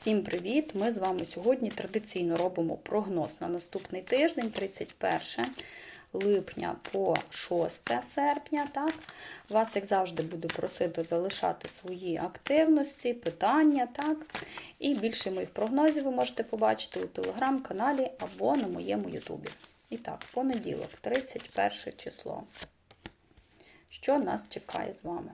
Всім привіт! Ми з вами сьогодні традиційно робимо прогноз на наступний тиждень, 31 липня по 6 серпня. Так? Вас, як завжди, буду просити залишати свої активності, питання. Так? І більше моїх прогнозів ви можете побачити у телеграм-каналі або на моєму ютубі. І так, понеділок, 31 число. Що нас чекає з вами?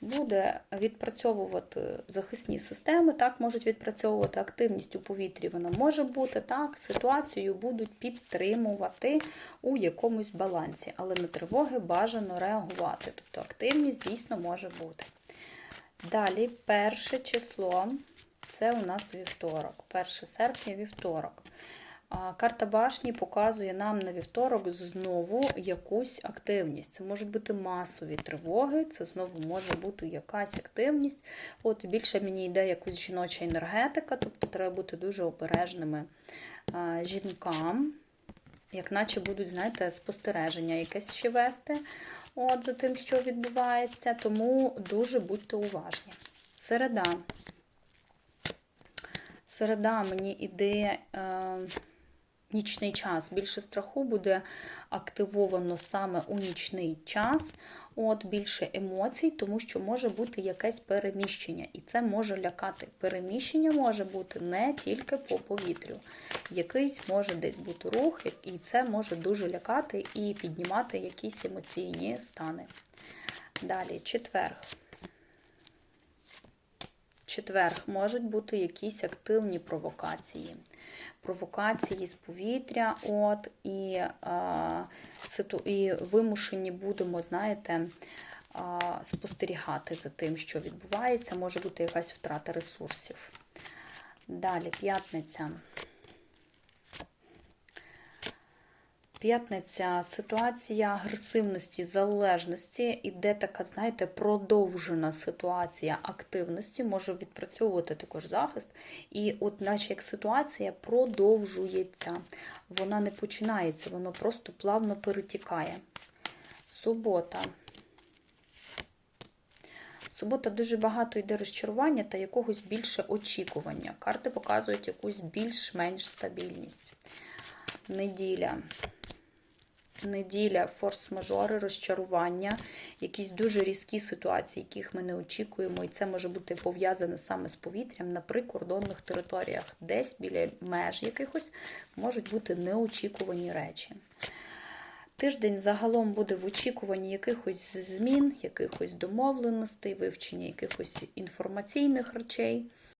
Буде відпрацьовувати захисні системи, так, можуть відпрацьовувати активність у повітрі, вона може бути, так, ситуацію будуть підтримувати у якомусь балансі, але на тривоги бажано реагувати. Тобто активність дійсно може бути. Далі, перше число, це у нас вівторок, 1 серпня вівторок. Карта башні показує нам на вівторок знову якусь активність. Це можуть бути масові тривоги, це знову може бути якась активність. От Більше мені йде якась жіноча енергетика, тобто треба бути дуже обережними жінкам, як наче будуть, знаєте, спостереження якесь ще вести от, за тим, що відбувається. Тому дуже будьте уважні. Середа. Середа мені іде. Е, нічний час. Більше страху буде активовано саме у нічний час, от більше емоцій, тому що може бути якесь переміщення, і це може лякати. Переміщення може бути не тільки по повітрю. Якийсь може десь бути рух, і це може дуже лякати і піднімати якісь емоційні стани. Далі, четверг. Четверг можуть бути якісь активні провокації провокації з повітря, от, і, і вимушені будемо, знаєте, спостерігати за тим, що відбувається, може бути якась втрата ресурсів. Далі, п'ятниця. П'ятниця ситуація агресивності, залежності, іде така, знаєте, продовжена ситуація активності, може відпрацьовувати також захист. І, от, наче як ситуація продовжується, вона не починається, воно просто плавно перетікає. Субота. Субота дуже багато йде розчарування та якогось більше очікування. Карти показують якусь більш-менш стабільність. Неділя неділя, форс-мажори, розчарування, якісь дуже різкі ситуації, яких ми не очікуємо, і це може бути пов'язане саме з повітрям на прикордонних територіях, десь біля меж якихось можуть бути неочікувані речі. Тиждень загалом буде в очікуванні якихось змін, якихось домовленостей, вивчення якихось інформаційних речей.